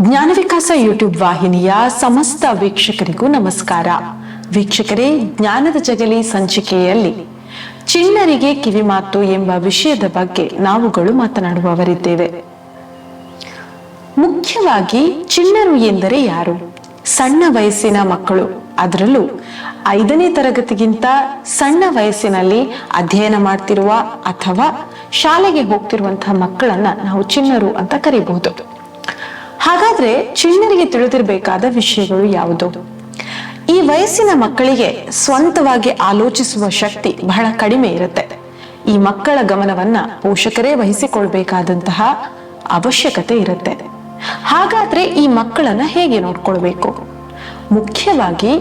ಜ್ಞಾನ ಯೂಟ್ಯೂಬ್ ವಾಹಿನಿಯ ಸಮಸ್ತ ವೀಕ್ಷಕರಿಗೂ ನಮಸ್ಕಾರ. ವೀಕ್ಷಕರೇ, ಜ್ಞಾನದ ಜಗಲಿ ಸಂಚಿಕೆಯಲ್ಲಿ ಚಿಣ್ಣರಿಗೆ ಕಿವಿಮಾತು ಎಂಬ ವಿಷಯದ ಬಗ್ಗೆ ನಾವುಗಳು ಮಾತನಾಡುವವರಿದ್ದೇವೆ. ಮುಖ್ಯವಾಗಿ ಚಿಣ್ಣರು ಎಂದರೆ ಯಾರು? ಸಣ್ಣ ವಯಸ್ಸಿನ ಮಕ್ಕಳು. ಅದರಲ್ಲೂ ಐದನೇ ತರಗತಿಗಿಂತ ಸಣ್ಣ ವಯಸ್ಸಿನಲ್ಲಿ ಅಧ್ಯಯನ ಮಾಡ್ತಿರುವ ಅಥವಾ ಶಾಲೆಗೆ ಹೋಗ್ತಿರುವಂತಹ ಮಕ್ಕಳನ್ನ ನಾವು ಚಿಣ್ಣರು ಅಂತ ಕರೀಬಹುದು. ಹಾಗಾದ್ರೆ ಚಿಣ್ಣರಿಗೆ ತಿಳಿದಿರಬೇಕಾದ ವಿಷಯಗಳು ಯಾವುದು? ಈ ವಯಸ್ಸಿನ ಮಕ್ಕಳಿಗೆ ಸ್ವಂತವಾಗಿ ಆಲೋಚಿಸುವ ಶಕ್ತಿ ಬಹಳ ಕಡಿಮೆ ಇರುತ್ತೆ. ಈ ಮಕ್ಕಳ ಗಮನವನ್ನ ಪೋಷಕರೇ ವಹಿಸಿಕೊಳ್ಬೇಕಾದಂತಹ ಅವಶ್ಯಕತೆ ಇರುತ್ತೆ. ಹಾಗಾದ್ರೆ ಈ ಮಕ್ಕಳನ್ನ ಹೇಗೆ ನೋಡ್ಕೊಳ್ಬೇಕು? ಮುಖ್ಯವಾಗಿ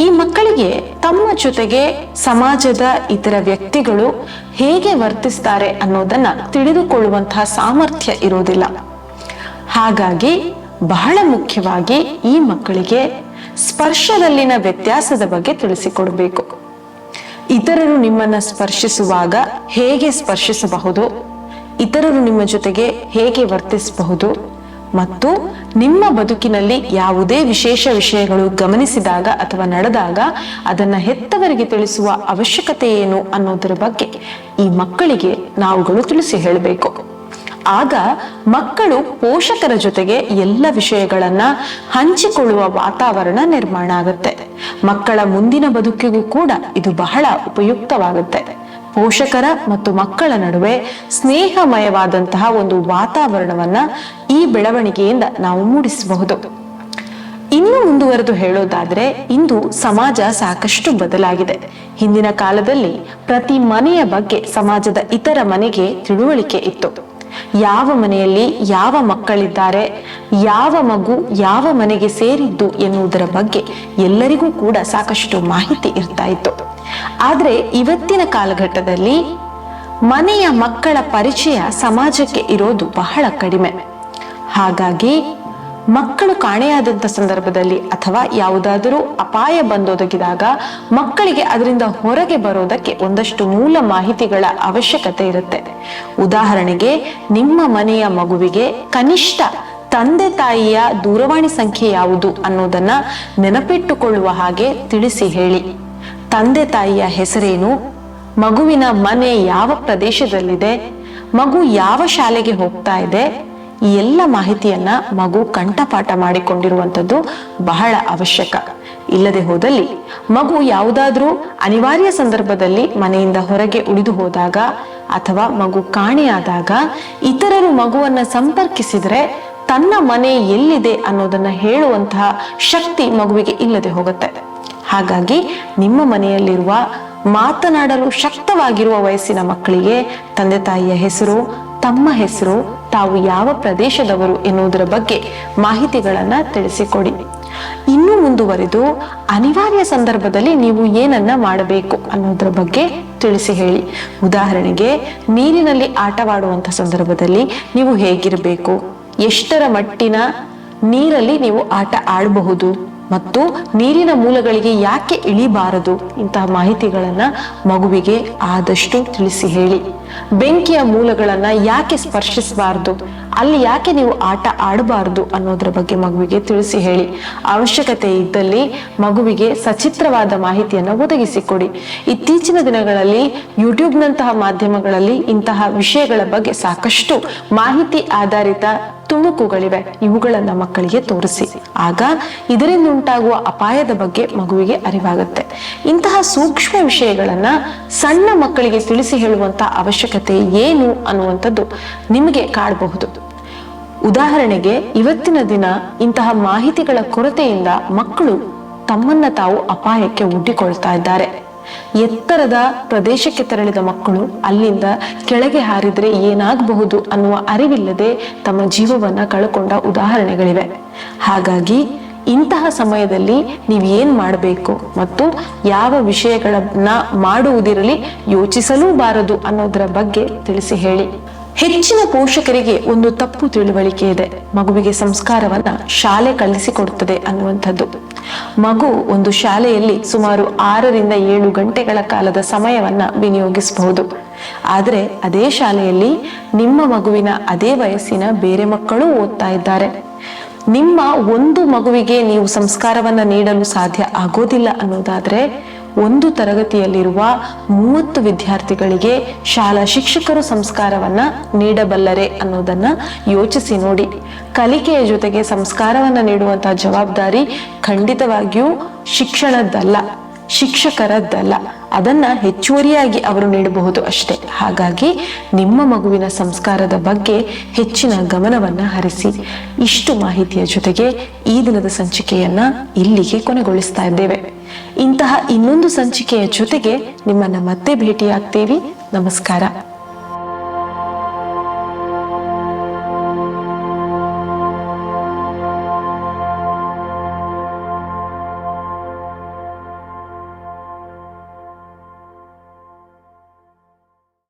ಈ ಮಕ್ಕಳಿಗೆ ತಮ್ಮ ಜೊತೆಗೆ ಸಮಾಜದ ಇತರ ವ್ಯಕ್ತಿಗಳು ಹೇಗೆ ವರ್ತಿಸ್ತಾರೆ ಅನ್ನೋದನ್ನ ತಿಳಿದುಕೊಳ್ಳುವಂತಹ ಸಾಮರ್ಥ್ಯ ಇರೋದಿಲ್ಲ. ಹಾಗಾಗಿ ಬಹಳ ಮುಖ್ಯವಾಗಿ ಈ ಮಕ್ಕಳಿಗೆ ಸ್ಪರ್ಶದಲ್ಲಿನ ವ್ಯತ್ಯಾಸದ ಬಗ್ಗೆ ತಿಳಿಸಿಕೊಡಬೇಕು. ಇತರರು ನಿಮ್ಮನ್ನ ಸ್ಪರ್ಶಿಸುವಾಗ ಹೇಗೆ ಸ್ಪರ್ಶಿಸಬಹುದು, ಇತರರು ನಿಮ್ಮ ಜೊತೆಗೆ ಹೇಗೆ ವರ್ತಿಸಬಹುದು ಮತ್ತು ನಿಮ್ಮ ಬದುಕಿನಲ್ಲಿ ಯಾವುದೇ ವಿಶೇಷ ವಿಷಯಗಳು ಗಮನಿಸಿದಾಗ ಅಥವಾ ನಡೆದಾಗ ಅದನ್ನ ಹೆತ್ತವರಿಗೆ ತಿಳಿಸುವ ಅವಶ್ಯಕತೆ ಏನು ಅನ್ನೋದರ ಬಗ್ಗೆ ಈ ಮಕ್ಕಳಿಗೆ ನಾವುಗಳು ತಿಳಿಸಿ ಹೇಳಬೇಕು. ಆಗ ಮಕ್ಕಳು ಪೋಷಕರ ಜೊತೆಗೆ ಎಲ್ಲ ವಿಷಯಗಳನ್ನ ಹಂಚಿಕೊಳ್ಳುವ ವಾತಾವರಣ ನಿರ್ಮಾಣ ಆಗುತ್ತೆ. ಮಕ್ಕಳ ಮುಂದಿನ ಬದುಕಿಗೂ ಕೂಡ ಇದು ಬಹಳ ಉಪಯುಕ್ತವಾಗುತ್ತೆ. ಪೋಷಕರ ಮತ್ತು ಮಕ್ಕಳ ನಡುವೆ ಸ್ನೇಹಮಯವಾದಂತಹ ಒಂದು ವಾತಾವರಣವನ್ನ ಈ ಬೆಳವಣಿಗೆಯಿಂದ ನಾವು ಮೂಡಿಸಬಹುದು. ಇನ್ನು ಮುಂದುವರೆದು ಹೇಳೋದಾದ್ರೆ, ಇಂದು ಸಮಾಜ ಸಾಕಷ್ಟು ಬದಲಾಗಿದೆ. ಹಿಂದಿನ ಕಾಲದಲ್ಲಿ ಪ್ರತಿ ಮನೆಯ ಬಗ್ಗೆ ಸಮಾಜದ ಇತರ ಮನೆಗೆ ತಿಳುವಳಿಕೆ ಇತ್ತು. ಯಾವ ಮನೆಯಲ್ಲಿ ಯಾವ ಮಕ್ಕಳಿದ್ದಾರೆ, ಯಾವ ಮಗು ಯಾವ ಮನೆಗೆ ಸೇರಿದ್ದು ಎನ್ನುವುದರ ಬಗ್ಗೆ ಎಲ್ಲರಿಗೂ ಕೂಡ ಸಾಕಷ್ಟು ಮಾಹಿತಿ ಇರ್ತಾ ಇತ್ತು ಆದರೆ ಇವತ್ತಿನ ಕಾಲಘಟ್ಟದಲ್ಲಿ ಮನೆಯ ಮಕ್ಕಳ ಪರಿಚಯ ಸಮಾಜಕ್ಕೆ ಇರೋದು ಬಹಳ ಕಡಿಮೆ. ಹಾಗಾಗಿ ಮಕ್ಕಳು ಕಾಣೆಯಾದಂತ ಸಂದರ್ಭದಲ್ಲಿ ಅಥವಾ ಯಾವುದಾದರೂ ಅಪಾಯ ಬಂದೊದಗಿದಾಗ ಮಕ್ಕಳಿಗೆ ಅದರಿಂದ ಹೊರಗೆ ಬರೋದಕ್ಕೆ ಒಂದಷ್ಟು ಮೂಲ ಮಾಹಿತಿಗಳ ಅವಶ್ಯಕತೆ ಇರುತ್ತೆ. ಉದಾಹರಣೆಗೆ, ನಿಮ್ಮ ಮನೆಯ ಮಗುವಿಗೆ ಕನಿಷ್ಠ ತಂದೆ ತಾಯಿಯ ದೂರವಾಣಿ ಸಂಖ್ಯೆ ಯಾವುದು ಅನ್ನೋದನ್ನ ನೆನಪಿಟ್ಟುಕೊಳ್ಳುವ ಹಾಗೆ ತಿಳಿಸಿ ಹೇಳಿ. ತಂದೆ ತಾಯಿಯ ಹೆಸರೇನು? ಮಗುವಿನ ಮನೆ ಯಾವ ಪ್ರದೇಶದಲ್ಲಿದೆ? ಮಗು ಯಾವ ಶಾಲೆಗೆ ಹೋಗ್ತಾ ಇದೆ? ಈ ಎಲ್ಲ ಮಾಹಿತಿಯನ್ನ ಮಗು ಕಂಠಪಾಠ ಮಾಡಿಕೊಂಡಿರುವಂಥದ್ದು ಬಹಳ ಅವಶ್ಯಕ. ಇಲ್ಲದೆ ಹೋದಲ್ಲಿ ಮಗು ಯಾವುದಾದ್ರೂ ಅನಿವಾರ್ಯ ಸಂದರ್ಭದಲ್ಲಿ ಮನೆಯಿಂದ ಹೊರಗೆ ಉಳಿದು ಹೋದಾಗ ಅಥವಾ ಮಗು ಕಾಣೆಯಾದಾಗ ಇತರರು ಮಗುವನ್ನ ಸಂಪರ್ಕಿಸಿದ್ರೆ ತನ್ನ ಮನೆ ಎಲ್ಲಿದೆ ಅನ್ನೋದನ್ನ ಹೇಳುವಂತಹ ಶಕ್ತಿ ಮಗುವಿಗೆ ಇಲ್ಲದೆ ಹೋಗುತ್ತೆ. ಹಾಗಾಗಿ ನಿಮ್ಮ ಮನೆಯಲ್ಲಿರುವ ಮಾತನಾಡಲು ಶಕ್ತವಾಗಿರುವ ವಯಸ್ಸಿನ ಮಕ್ಕಳಿಗೆ ತಂದೆ ತಾಯಿಯ ಹೆಸರು, ತಮ್ಮ ಹೆಸರು ತಾವು ಯಾವ ಪ್ರದೇಶದವರು ಎನ್ನುವುದರ ಬಗ್ಗೆ ಮಾಹಿತಿಗಳನ್ನ ತಿಳಿಸಿಕೊಡಿ. ಇನ್ನು ಮುಂದುವರೆದು ಅನಿವಾರ್ಯ ಸಂದರ್ಭದಲ್ಲಿ ನೀವು ಏನನ್ನ ಮಾಡಬೇಕು ಅನ್ನೋದ್ರ ಬಗ್ಗೆ ತಿಳಿಸಿ ಹೇಳಿ. ಉದಾಹರಣೆಗೆ, ನೀರಿನಲ್ಲಿ ಆಟವಾಡುವಂತ ಸಂದರ್ಭದಲ್ಲಿ ನೀವು ಹೇಗಿರಬೇಕು? ಎಷ್ಟರ ಮಟ್ಟಿನ ನೀರಲ್ಲಿ ನೀವು ಆಟ ಆಡಬಹುದು? ಮತ್ತು ನೀರಿನ ಮೂಲಗಳಿಗೆ ಯಾಕೆ ಇಳಿಬಾರದು? ಇಂತಹ ಮಾಹಿತಿಗಳನ್ನ ಮಗುವಿಗೆ ಆದಷ್ಟು ತಿಳಿಸಿ ಹೇಳಿ. ಬೆಂಕಿಯ ಮೂಲಗಳನ್ನ ಯಾಕೆ ಸ್ಪರ್ಶಿಸಬಾರದು? ಅಲ್ಲಿ ಯಾಕೆ ನೀವು ಆಟ ಆಡಬಾರದು ಅನ್ನೋದ್ರ ಬಗ್ಗೆ ಮಗುವಿಗೆ ತಿಳಿಸಿ ಹೇಳಿ. ಅವಶ್ಯಕತೆ ಇದ್ದಲ್ಲಿ ಮಗುವಿಗೆ ಸಚಿತ್ರವಾದ ಮಾಹಿತಿಯನ್ನು ಒದಗಿಸಿಕೊಡಿ. ಇತ್ತೀಚಿನ ದಿನಗಳಲ್ಲಿ ಯೂಟ್ಯೂಬ್ನಂತಹ ಮಾಧ್ಯಮಗಳಲ್ಲಿ ಇಂತಹ ವಿಷಯಗಳ ಬಗ್ಗೆ ಸಾಕಷ್ಟು ಮಾಹಿತಿ ಆಧಾರಿತ ತುಣುಕುಗಳಿವೆ. ಇವುಗಳನ್ನು ಮಕ್ಕಳಿಗೆ ತೋರಿಸಿ. ಆಗ ಇದರಿಂದ ಉಂಟಾಗುವ ಅಪಾಯದ ಬಗ್ಗೆ ಮಗುವಿಗೆ ಅರಿವಾಗುತ್ತೆ. ಇಂತಹ ಸೂಕ್ಷ್ಮ ವಿಷಯಗಳನ್ನ ಸಣ್ಣ ಮಕ್ಕಳಿಗೆ ತಿಳಿಸಿ ಹೇಳುವಂತ ಅವಶ್ಯಕತೆ ಏನು ಅನ್ನುವಂಥದ್ದು ನಿಮಗೆ ಕಾಡಬಹುದು. ಉದಾಹರಣೆಗೆ, ಇವತ್ತಿನ ದಿನ ಇಂತಹ ಮಾಹಿತಿಗಳ ಕೊರತೆಯಿಂದ ಮಕ್ಕಳು ತಮ್ಮನ್ನ ತಾವು ಅಪಾಯಕ್ಕೆ ಒಡ್ಡಿಕೊಳ್ತಾ ಇದ್ದಾರೆ. ಎತ್ತರದ ಪ್ರದೇಶಕ್ಕೆ ತೆರಳಿದ ಮಕ್ಕಳು ಅಲ್ಲಿಂದ ಕೆಳಗೆ ಹಾರಿದ್ರೆ ಏನಾಗಬಹುದು ಅನ್ನುವ ಅರಿವಿಲ್ಲದೆ ತಮ್ಮ ಜೀವವನ್ನ ಕಳ್ಕೊಂಡ ಉದಾಹರಣೆಗಳಿವೆ. ಹಾಗಾಗಿ ಇಂತಹ ಸಮಯದಲ್ಲಿ ನೀವು ಏನ್ ಮಾಡಬೇಕು ಮತ್ತು ಯಾವ ವಿಷಯಗಳನ್ನ ಮಾಡುವುದಿರಲಿ ಯೋಚಿಸಲೂ ಬಾರದು ಅನ್ನೋದರ ಬಗ್ಗೆ ತಿಳಿಸಿ ಹೇಳಿ. ಹೆಚ್ಚಿನ ಪೋಷಕರಿಗೆ ಒಂದು ತಪ್ಪು ತಿಳುವಳಿಕೆ ಇದೆ. ಮಗುವಿಗೆ ಸಂಸ್ಕಾರವನ್ನ ಶಾಲೆ ಕಲಿಸಿಕೊಡುತ್ತದೆ ಅನ್ನುವಂಥದ್ದು. ಮಗು ಒಂದು ಶಾಲೆಯಲ್ಲಿ ಸುಮಾರು ಆರರಿಂದ ಏಳು ಗಂಟೆಗಳ ಕಾಲದ ಸಮಯವನ್ನ ವಿನಿಯೋಗಿಸಬಹುದು. ಆದರೆ ಅದೇ ಶಾಲೆಯಲ್ಲಿ ನಿಮ್ಮ ಮಗುವಿನ ಅದೇ ವಯಸ್ಸಿನ ಬೇರೆ ಮಕ್ಕಳು ಓದ್ತಾ ಇದ್ದಾರೆ. ನಿಮ್ಮ ಒಂದು ಮಗುವಿಗೆ ನೀವು ಸಂಸ್ಕಾರವನ್ನ ನೀಡಲು ಸಾಧ್ಯ ಆಗೋದಿಲ್ಲ ಅನ್ನೋದಾದ್ರೆ ಒಂದು ತರಗತಿಯಲ್ಲಿರುವ ಮೂವತ್ತು ವಿದ್ಯಾರ್ಥಿಗಳಿಗೆ ಶಾಲಾ ಶಿಕ್ಷಕರು ಸಂಸ್ಕಾರವನ್ನ ನೀಡಬಲ್ಲರೆ ಅನ್ನೋದನ್ನ ಯೋಚಿಸಿ ನೋಡಿ. ಕಲಿಕೆಯ ಜೊತೆಗೆ ಸಂಸ್ಕಾರವನ್ನ ನೀಡುವಂತಹ ಜವಾಬ್ದಾರಿ ಖಂಡಿತವಾಗಿಯೂ ಶಿಕ್ಷಣದ್ದಲ್ಲ. ಶಿಕ್ಷಕರದ್ದಲ್ಲ. ಅದನ್ನ ಹೆಚ್ಚುವರಿಯಾಗಿ ಅವರು ನೀಡಬಹುದು ಅಷ್ಟೇ. ಹಾಗಾಗಿ ನಿಮ್ಮ ಮಗುವಿನ ಸಂಸ್ಕಾರದ ಬಗ್ಗೆ ಹೆಚ್ಚಿನ ಗಮನವನ್ನ ಹರಿಸಿ ಇಷ್ಟು ಮಾಹಿತಿಯ ಜೊತೆಗೆ ಈ ದಿನದ ಸಂಚಿಕೆಯನ್ನ ಇಲ್ಲಿಗೆ ಕೊನೆಗೊಳಿಸ್ತಾ ಇದ್ದೇವೆ. ಇಂತಹ ಇನ್ನೊಂದು ಸಂಚಿಕೆಯ ಜೊತೆಗೆ ನಿಮ್ಮನ್ನ ಮತ್ತೆ ಭೇಟಿಯಾಗ್ತೀವಿ. ನಮಸ್ಕಾರ.